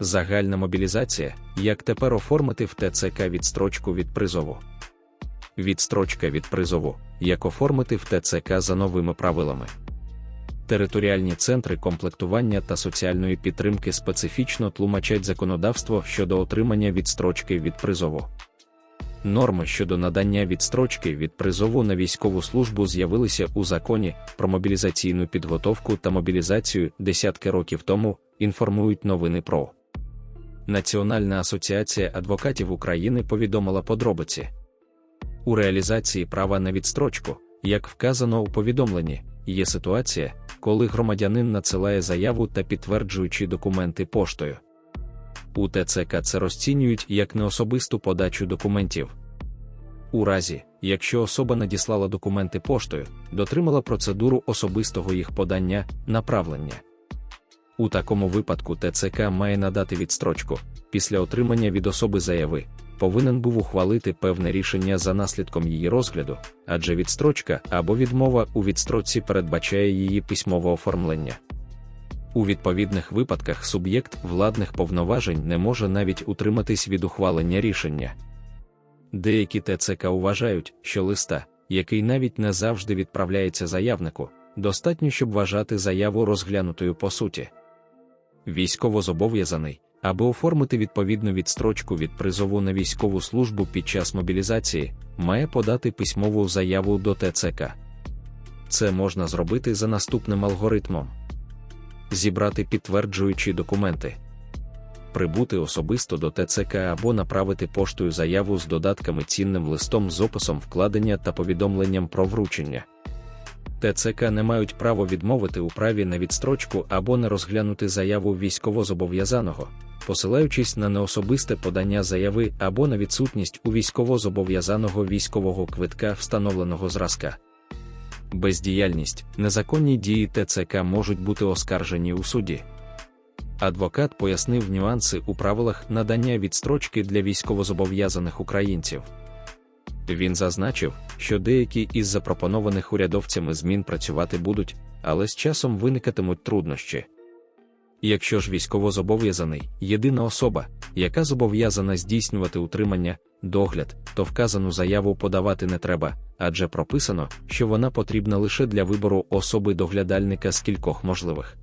Загальна мобілізація, як тепер оформити в ТЦК відстрочку від призову. Відстрочка від призову, як оформити в ТЦК за новими правилами. Територіальні центри комплектування та соціальної підтримки специфічно тлумачать законодавство щодо отримання відстрочки від призову. Норми щодо надання відстрочки від призову на військову службу з'явилися у законі про мобілізаційну підготовку та мобілізацію десятки років тому, інформують новини про. Національна асоціація адвокатів України повідомила подробиці. У реалізації права на відстрочку, як вказано у повідомленні, є ситуація, коли громадянин надсилає заяву та підтверджуючі документи поштою. У ТЦК це розцінюють як неособисту подачу документів. У разі, якщо особа надіслала документи поштою, дотримала процедуру особистого їх подання, направлення. У такому випадку ТЦК має надати відстрочку після отримання від особи заяви, повинен був ухвалити певне рішення за наслідком її розгляду, адже відстрочка або відмова у відстрочці передбачає її письмове оформлення. У відповідних випадках суб'єкт владних повноважень не може навіть утриматись від ухвалення рішення. Деякі ТЦК вважають, що листа, який навіть не завжди відправляється заявнику, достатньо, щоб вважати заяву розглянутою по суті. Військовозобов'язаний, аби оформити відповідну відстрочку від призову на військову службу під час мобілізації, має подати письмову заяву до ТЦК. Це можна зробити за наступним алгоритмом: зібрати підтверджуючі документи, прибути особисто до ТЦК або направити поштою заяву з додатками цінним листом з описом вкладення та повідомленням про вручення. ТЦК не мають право відмовити у праві на відстрочку або не розглянути заяву військовозобов'язаного, посилаючись на неособисте подання заяви або на відсутність у військовозобов'язаного військового квитка встановленого зразка. Бездіяльність, незаконні дії ТЦК можуть бути оскаржені у суді. Адвокат пояснив нюанси у правилах надання відстрочки для військовозобов'язаних українців. Він зазначив, що деякі із запропонованих урядовцями змін працювати будуть, але з часом виникатимуть труднощі. Якщо ж військовозобов'язаний єдина особа, яка зобов'язана здійснювати утримання, догляд, то вказану заяву подавати не треба, адже прописано, що вона потрібна лише для вибору особи доглядальника з кількох можливих.